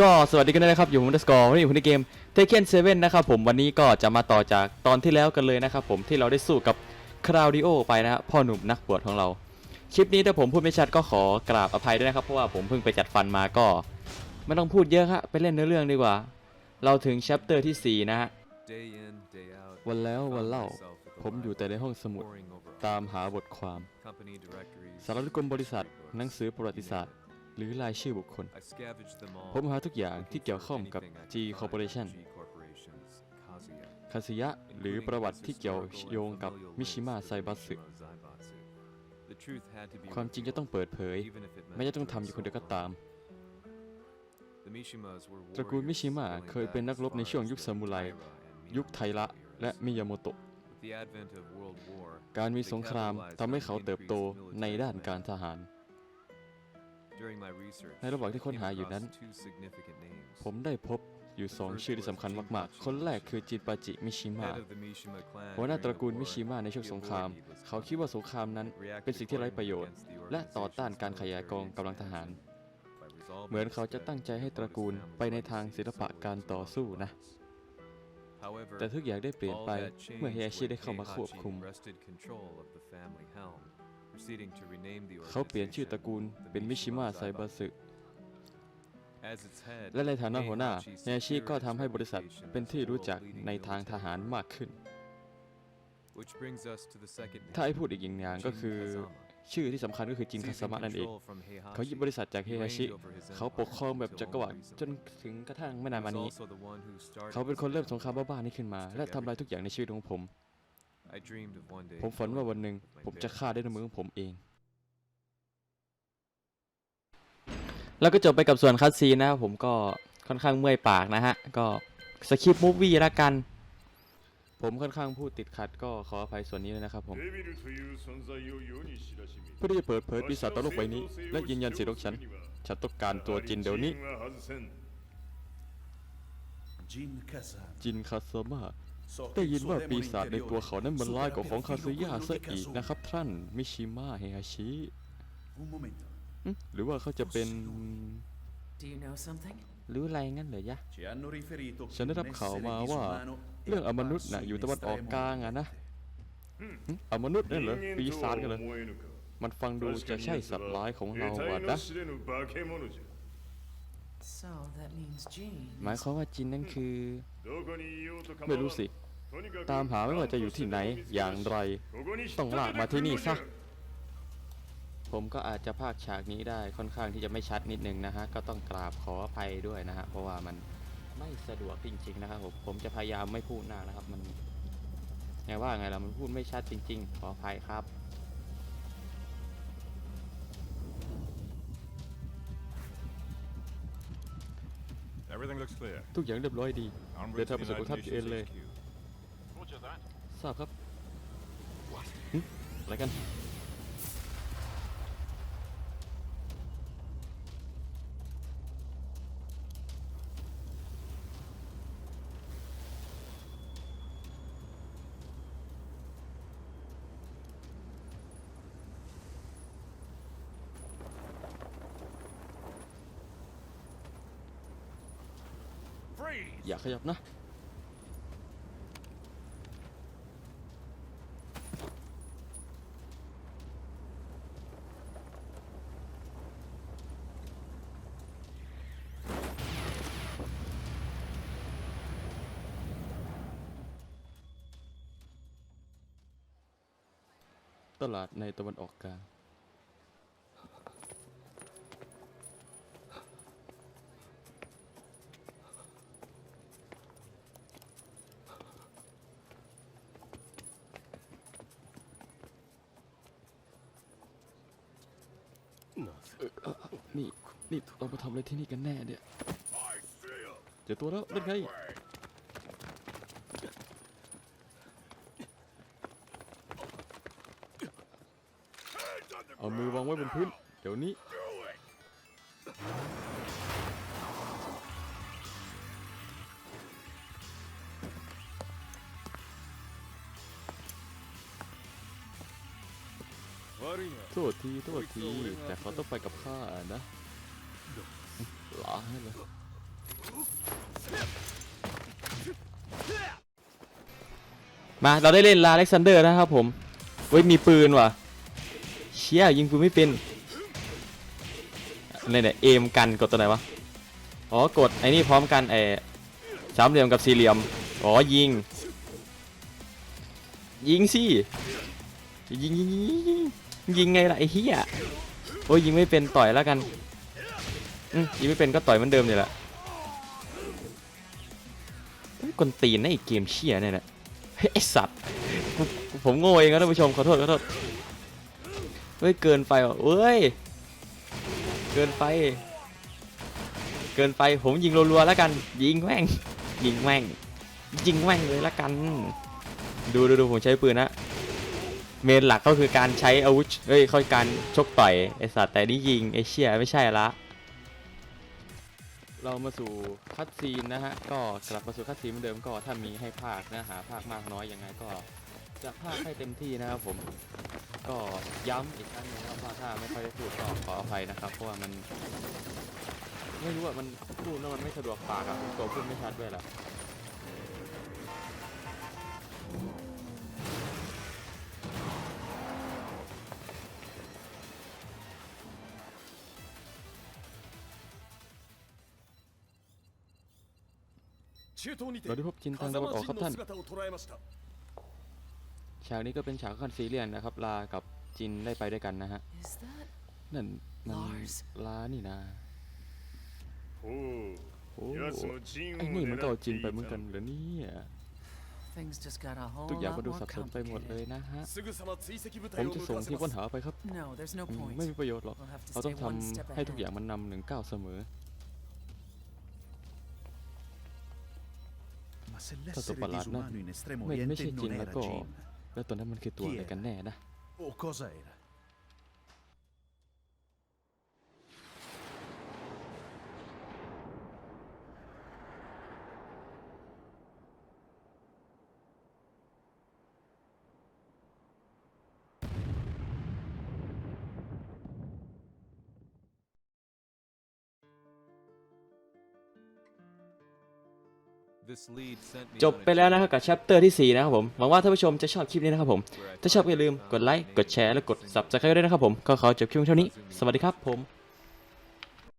ก็สวัสดีกันด้วยนะครับ อยู่ผมดัสกอร์วันนี้อยู่ในเกม Tekken 7นนะครับผมวันนี้ก็จะมาต่อจากตอนที่แล้วกันเลยนะครับผมที่เราได้สู้กับคราวดิโอไปนะฮะพ่อหนุ่มนักบวชของเรา คลิปนี้ถ้าผมพูดไม่ชัดก็ขอกราบอภัยด้วยนะครับ เพราะว่าผมเพิ่งไปจัดฟันมาก็ ไม่ต้องพูดเยอะฮะไปเล่นเนื้อเรื่องดีกว่า เราถึงแชปเตอร์ที่ 4 นะฮะวันแล้ววันเล่า ผมอยู่แต่ในห้องสมุดตามหาบทความสารนิคมบริษัทหนังสือประวัติศาสตร์ หรือรายชื่อบุคคล I scavenged them all, ผมหาทุกอย่างที่ looking เกี่ยว for ข้องกับ anything I G could find Corporation G Corporation's Kazuya, คาซิยะหรือประวัติที่เกี่ยว including its โยงกับ historical and มิชิมะ familial ไซบั links สึ to Mishima Zaibatsu. The truth had to be ความจริงจะต้อง revealed, เปิดเผย even if it meant ไม่จะต้อง doing ทำอยู่คนเดียวก็ so ตาม alone. The Mishimas were ตระกูลมิ warriors ชิมะ going เคยเป็น back นักรบ as ใน far ช่วง as ยุค the ซามูไร Taira and ยุค Minotauro ไทระ eras. และมิยาโมโตะ With the advent of World War, การมีสงครามทำให้เขาเติบโตในด้านการทหาร during my research, ในระหว่างที่ค้นหาอยู่นั้น I came across two significant names. ผมได้พบอยู่สองชื่อที่สำคัญมาก ๆ คนแรกคือจินปาจิมิชิมะ Head of the Mishima clan หัวหน้า during ตระกูล the มิ war, ชิมะในช่วง he สงคราม avoided needless เขาคิดว่าสงครามนั้น conflict, เป็นสิ่งที่ไร้ประโยชน์ reacted accordingly และ against the ต่อต้านการข organization's ยายกอง military กำลังทหาร expansion by resolving เหมือนเขาจะ instead ตั้งใจให้ตระกูล to promote his ไปในทาง family's ศิลปะ legacy การต่อสู้นะ However, แต่ทุกอย่างได้เปลี่ยน all ไป that เมื่อเฮ changed ชิ when ได้เข้ามาควบ Heihachi คุม wrested control of the family helm, proceeding to rename the เขาเปลี่ยนชื่อตระกูล organization เป็น the มิชิมะ Mishima ไซบั Zaibatsu. สึ As its head, และในฐานะหัวหน้า Heihachi เฮชิ secured ก็ its ทำให้บริษัท reputation เป็น as ที่ the รู้จัก world leading ในทางท military หารมากขึ้น Which brings us to the second ถ้าให้ name, พูดอีกอย่างก็ Jin คือ Kazama. ชื่อที่สำคัญก็คือจินคาส Seizing มะนั่นเอง control from Heihachi, เขายึดบริษัทจากเฮ he ฮาชิ reigned over his เขาปก empire ครองแบบ until จักรวรรดิ more จน recently. ถึงกระทั่งไม่ He นานมา was นี้ also the one who started เขาเป็นคน this เริ่มสง effort. ครามบ้าๆนี้ขึ้นมา และทำลายทุกอย่างในชีวิตของผม ผมฝันว่าวันหนึ่งผมจะฆ่าได้ด้วยมือของผมเอง แล้วก็จบไปกับส่วนคัดซีนะครับผมก็ค่อนข้างเมื่อยปากนะฮะ ก็สคริปต์มูฟวี่ละกัน ผมค่อนข้างพูดติดขัดก็ขออภัยส่วนนี้เลยนะครับผมเพื่อที่เปิดเผยปีศาจต่อโลกใบนี้ และยืนยันสิทธิ์ของฉัน ฉันต้องการตัวจินเดี๋ยวนี้ จินคาซามา ได้ยินว่าปีศาจในตัวเขานั้นมันร้ายกว่าของคาซุยะซะอีกนะครับท่านมิชิมะเฮฮาชิหรือว่าเขาจะเป็นหรืออะไรงั้นเหรอยะ ฉันได้รับข่าวมาว่า เรื่องอมนุษย์นะอยู่ตะวันออกกลางอะนะอมนุษย์นั่นเหรอปีศาจกันเหรอมันฟังดูจะใช่สัตว์ร้ายของเราวะนะหมายความว่าจินนั่นคือ ไม่รู้สิ ตามหาไม่ว่าจะอยู่ที่ไหนอย่างไร ต้องลากมาที่นี่ซะผมก็อาจจะภาคฉากนี้ได้ค่อนข้างที่จะไม่ชัดนิดนึงนะฮะ ก็ต้องกราบขออภัยด้วยนะฮะ เพราะว่ามันไม่สะดวกจริงๆนะครับผมผมจะพยายามไม่พูดหน้านะครับ มันไงว่าไงล่ะมันพูดไม่ชัดจริง ๆ ขออภัยครับ Everything looks clear. ทุกอย่างเรียบร้อยดี En เดิน route ทาง to ไป the สู่กอง United ทัพยูเอ็น Nations เลย HQ. ทราบครับหึอะไรกัน อย่าขยับนะ ตลาดในตะวันออกกลาง เอ่อเอ่อ นี่ นี่เรามาทำอะไรที่นี่กันแน่เนี่ย เจอตัวแล้วนั่นไงเอามือวางไว้บนพื้น เดี๋ยวนี้ โทษทีโทษทีแต่เขาต้องไปกับข้านะหลาให้เลยมาเราได้เล่นลาเล็กซันเดอร์นะครับผมเว้ยมีปืนว่ะ เชี่ยยิงปืนไม่เป็นเนี่ยเนี่ยเอมกันกดตัวไหนวะอ๋อกดไอ้นี่พร้อมกันไอ้สามเหลี่ยมกับสี่เหลี่ยมอ๋อยิง ยิงสิยิงยิงยิง ยิงไงล่ะไอ้เหี้ยโอ้ยยิงไม่เป็นต่อยแล้วกันอืมยิงไม่เป็นก็ต่อยเหมือนเดิมนี่แหละเฮ้ยกวนตีนนะไอ้เกมเชี่ยเนี่ยนะเฮ้ยไอสัตว์ผมโง่เองนะท่านผู้ชมขอโทษขอโทษเฮ้ยเกินไปว่ะเว้ยเกินไป เกินไปผมยิงรัวๆแล้วกัน ยิงแม่งยิงแม่งยิงแม่งเลยละกัน ดูดูดูผมใช้ปืนนะ เมนหลักก็คือการใช้อาวุธเฮ้ยเขาการชกต่อยไอสัตว์แต่นี่ยิงไอเชี่ยไม่ใช่ละ เรามาสู่คัดซีนนะฮะ ก็กลับมาสู่คัดซีนเหมือนเดิมก็ถ้ามีให้ภาคเนื้อหาภาคมากน้อยยังไงก็จะภาคให้เต็มที่นะครับผม ก็ย้ำอีกครั้งหนึงว่าถ้าไม่ค่อยได้พูดก็ขออภัยนะครับ เพราะว่ามัน ไม่รู้อะมันพูดแล้วมันไม่สะดวกปากอะตัวพูดไม่ชัดด้วยแหละ เราได้พบจินทางตะวันออกครับท่าน ฉากนี้ก็เป็นฉากคันซีเรียนนะครับ ลากับจินได้ไปด้วยกันนะฮะ นั่นนั่นลานี่นะโอ้ไอ้นี่มันก็เอาจินไปเหมือนกันเหรอเนี่ยทุกอย่างมาดูสับสนไปหมดเลยนะฮะ ผมจะส่งที่ค้นหาไปครับ ไม่มีประโยชน์หรอก เราต้องทำให้ทุกอย่างมันนำหนึ่งก้าวเสมอ Ma se Tanto l'essere parlarne. disumano in Estremo Ma invece Oriente non Jin era Lago- Jin, แล้วตัวนั้นมันคือตัวอะไรกันแน่นะ o cosa era? จบไปแล้วนะครับกับแชปเตอร์ที่ 4 นะครับผม หวังว่าท่านผู้ชมจะชอบคลิปนี้นะครับผม ถ้าชอบอย่าลืมกดไลค์ กดแชร์ และกด subscribe ด้วยนะครับผม ก็ขอจบคลิปเท่านี้ สวัสดีครับผม